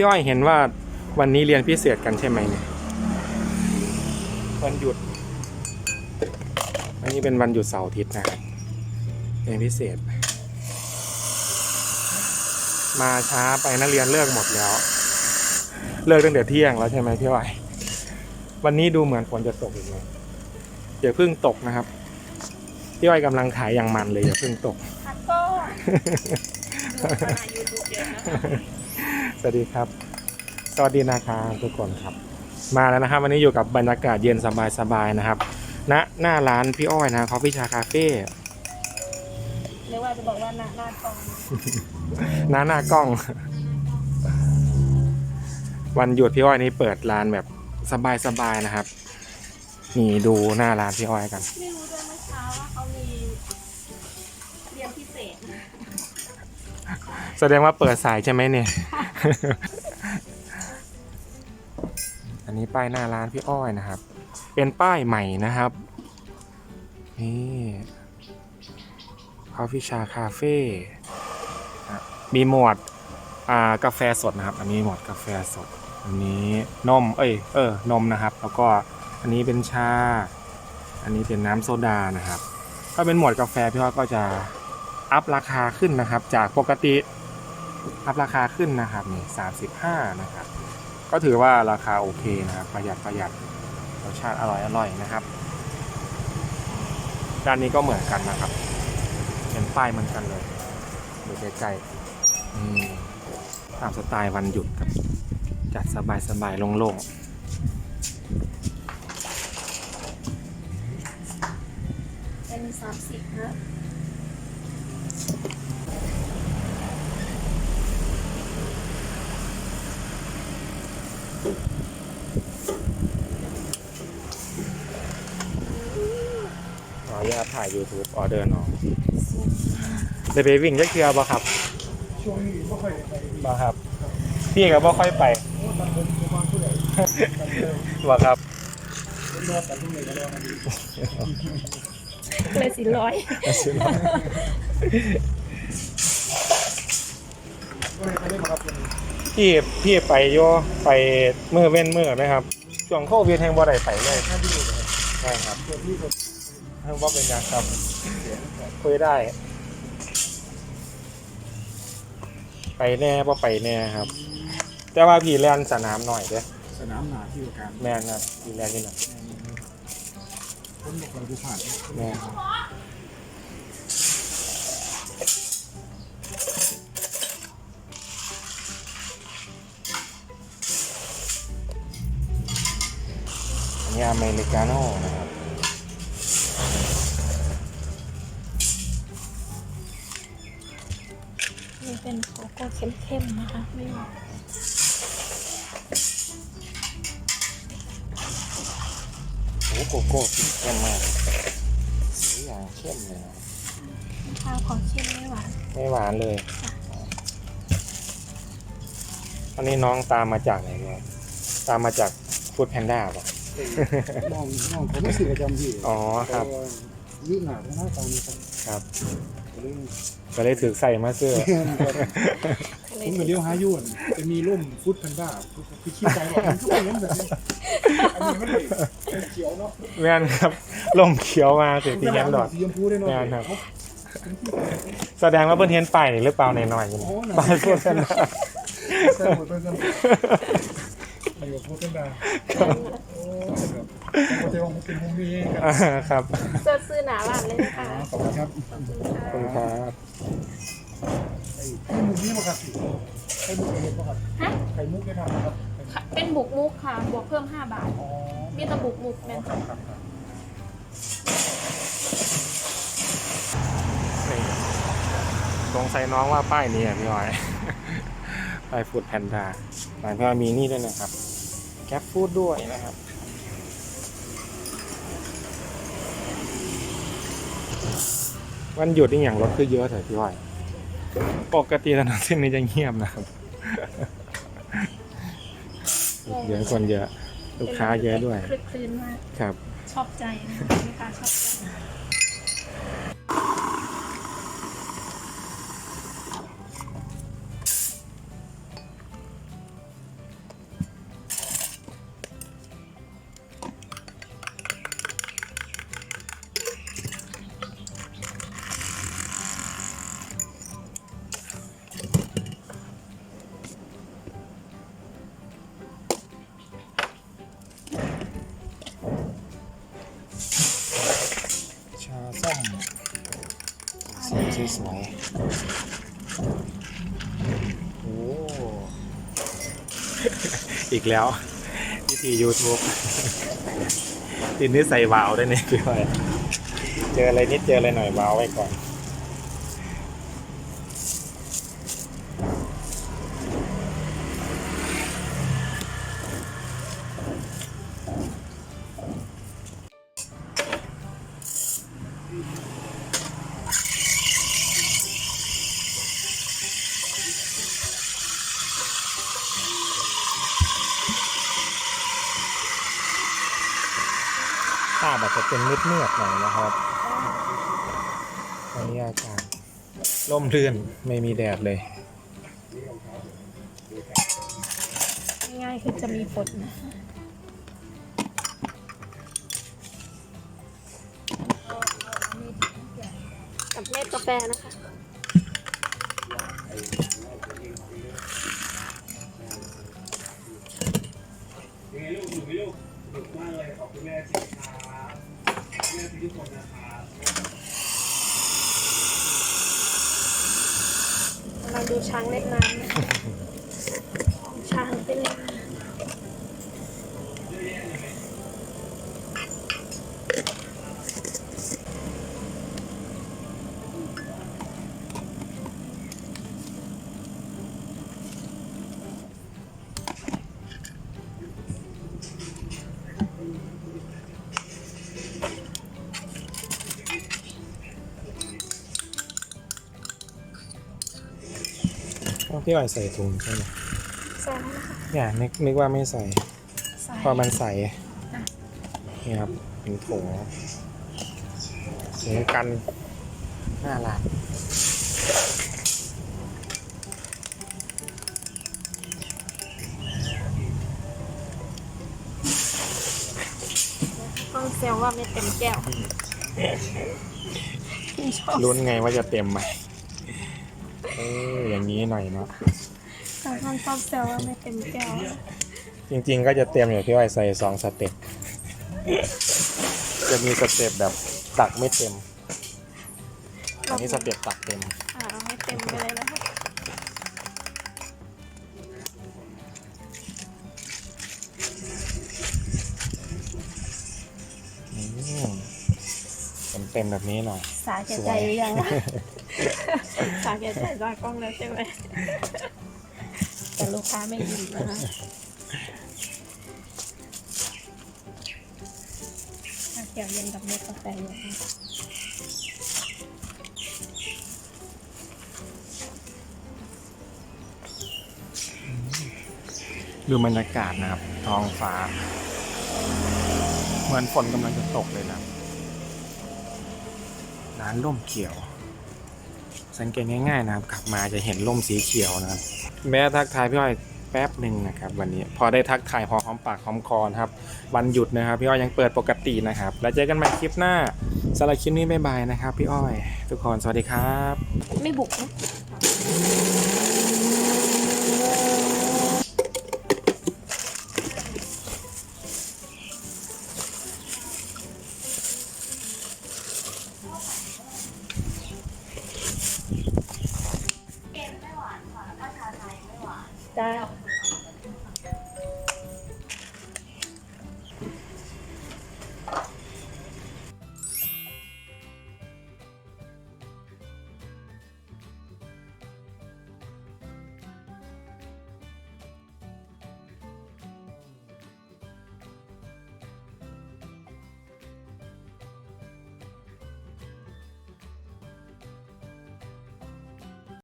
พี่อ้อยเห็นว่าวันนี้เรียนพิเศษกันใช่ไหมเนี่ยวันหยุด อันนี้เป็นวันหยุดเสาร์อาทิตย์นะครับเรียนพิเศษ มาช้าไปนักเรียนเลิกหมดแล้ว เลิกตั้งแต่เที่ยงแล้วใช่ไหมพี่อ้อยวันนี้ดูเหมือนฝนจะตกอีกไหมอย่าเพิ่งตกนะครับ พี่อ้อยกำลังขายอย่างมันเลยอย่าเพิ่งตกพักก็ดูขนาดยูทูบเยอะนะคะ สวัสดีครับ สวัสดีนะครับทุกคนครับ มาแล้วนะครับ วันนี้อยู่กับบรรยากาศเย็นสบายๆนะครับณหน้าร้านพี่อ้อยนะคอฟฟี่ชาคาเฟ่เรียกว่าจะบอกว่าหน้าหน้ากองหน้าหน้ากล้อง วันหยุดพี่อ้อยนี่เปิดร้านแบบสบายๆนะครับ นี่ดูหน้าร้านพี่อ้อยกัน ไม่รู้ด้วยเมื่อเช้าว่าเขามีเรียนพิเศษ แสดงว่าเปิดสายใช่ไหมเนี่ย อันนี้ป้ายหน้าร้านพี่อ้อยนะครับ เป็นป้ายใหม่นะครับ นี่คอฟฟี่ชาคาเฟ่มีหมวดกาแฟสดนะครับ อันนี้หมวดกาแฟสด อันนี้นม เอ้ย เออ นมนะครับ แล้วก็อันนี้เป็นชา อันนี้เป็นน้ำโซดานะครับ ถ้าเป็นหมวดกาแฟพี่อ้อยก็จะอัพราคาขึ้นนะครับ จากปกติ อัพราคาขึ้นนะครับนี่สามสิบห้านะครับ ก็ถือว่าราคาโอเคนะครับ ประหยัดประหยัดรสชาติอร่อยอร่อยนะครับ ด้านนี้ก็เหมือนกันนะครับเป็นป้ายเหมือนกันเลยดูใกล้ๆตามสไตล์วันหยุดครับ จัดสบายสบายโล่งเป็นสามสิบนะ ออนุญาตถ่าย YouTube ออเดอร์น้องเดยวไปวิ่งจะเคลียร์บ่ครับช่วงนี้ไม่ค่อยได้ไปบ่ครับ พี่ก็บ่ค่อยไปบางคนบางผู้ใหญ่กันเริ่มบ่ครับเริ่มกันทุกเลยก็แล้วกันดีเลยสี่ร้อยก็เลยไปเล่นครับวันนี้พี่พี่ไปโยไปมือเว้นมือไหมครับ ช่วงโควิดแห่งบ่ได้ไปเลยหน้าที่อยู่เลยใช่ครับตั วที่ก็แห่งบ่เป็นหยังครับคุยได้ ไปแน่บ่ไปแน่ครับ แต่ว่าพี่แลนสนามหน่อยเด้อสนามหนาที่การแม่นครับพี่แลนที่หน่อยคนบอกเราผู้ผ่านแม่นครับอันนี้อเมริกาโน่นะครับ เป็นโกโก้เข้มๆนะคะไม่หวานโอ้โกโก้สีเข้มมาก สีอย่างเข้มเลยนะข้าวขอเข้มไม่หวาน ไม่หวานเลย อันนี้น้องตามมาจากไหนเนี่ยตามมาจากฟูดแพนด้าป่ะน้องน้องผมไม่สื่อประจำที่อ๋อครับ ยืดหนาหน้าตานี้ครับ ครับ เรื่องก็เลยถือใส่มาเสื้อ ผมก็เลี้ยวหายุ่นจะมีร่มฟุตพันด้าคือขี้ใจหรอกมันก็เป็นแบบนี้อันนี้มันเลยเขียวเนาะแม่นครับลมเขียวมาเสียทีแย้มดอดสีชมพูได้เนาะแม่นครับ แสดงว่าเพิ่นเห็นป้ายนี่หรือเปล่าในหน่อยๆนี่ป้ายฟูดแพนด้าใช่หมดเลยกันอยู่กับฟุตพันด้า โอ้แบบโมเดลของเป็นโฮมมี่ครับอ่าครับเสื้อซื้อหนาบ้านเลยนะคะขอบคุณครับขอบคุณขอบคุณค่ะครับไข่มุกนี่มาครับไข่มุกเห็นป่ะครับฮะไข่มุกได้ทำนะครับเป็นบุกมุกค่ะ บวกเพิ่ม 5 บาท อ๋อมีแตะบุกมุกแม่นครับครับนี่สงสัยน้องว่าป้ายนี้อะพี่อ้อย ป้ายฟูดแพนด้าหมายถึงว่ามีนี่ด้วยนะครับแคปฟูดด้วยนะครับ วันหยุดนี่อย่างรถคือเยอะเถอะพี่อ้อยปกติถนนเส้นนี้จะเงียบนะครับเยอะคนเยอะ ลูกค้าเยอะด้วยคลึกคลืนมากครับ ชอบใจนะคะลูกค้าชอบใจ อีกแล้ววิธี YouTube ทีนี้ใส่วาล์วด้วยเนี่ยพี่อ้อยเจออะไรนิดเจออะไรหน่อยวาล์วไว้ก่อน ภาพอาจจะเป็นมืดเมืดๆหน่อยนะครับวันนี้อากาศร่มรื่นไม่มีแดดเลย ง่ายๆคือจะมีฝนนะกับเม็ดกาแฟนะคะ มาดูช้างเล่นน้ำ พี่อ้อยใส่ถุงใช่ไหมใส่แล้วนะคะอย่านึกนึกว่าไม่ใส่ใส่พอมันใส่นี่ครับเป็นถุงถุงกันหน้าร้านต้องเซลว่าไม่เต็มแก้วชอบลุ้นไงว่าจะเต็มไหมเอออย่างนี้หน่อยเนาะแต่ต้องชอบเซลว่าไม่เต็มแก้วจริง ๆ ก็จะเต็มอยู่พี่อ้อยใส่สองสเต็ปจะมีสเต็ปแบบตักไม่เต็ม อันนี้สเต็ปตักเต็ม อ่าเอาให้เต็มไปเลยนะคะอืมเต็มๆแบบนี้หน่อย สาแก่ใจหรือยังวะ สาแก่ใจตากล้องแล้วใช่ไหมแต่ลูกค้าไม่ยินนะคะเขียวเย็นกับเม็ดกาแฟเย็นนะคะดูบรรยากาศนะครับ ท้องฟ้า เหมือนฝนกำลังจะตกเลยนะร้านร่มเขียว สังเกตง่ายๆนะครับขับมาจะเห็นร่มสีเขียวนะครับแม้ทักทายพี่อ้อยแป๊บหนึ่งนะครับวันนี้พอได้ทักทายพอหอมปากหอมคอนะครับวันหยุดนะครับ พี่อ้อยยังเปิดปกตินะครับ แล้วเจอกันใหม่คลิปหน้าสำหรับคลิปนี้บ๊ายบายนะครับ พี่อ้อย ทุกคนสวัสดีครับ ไม่บุกนะ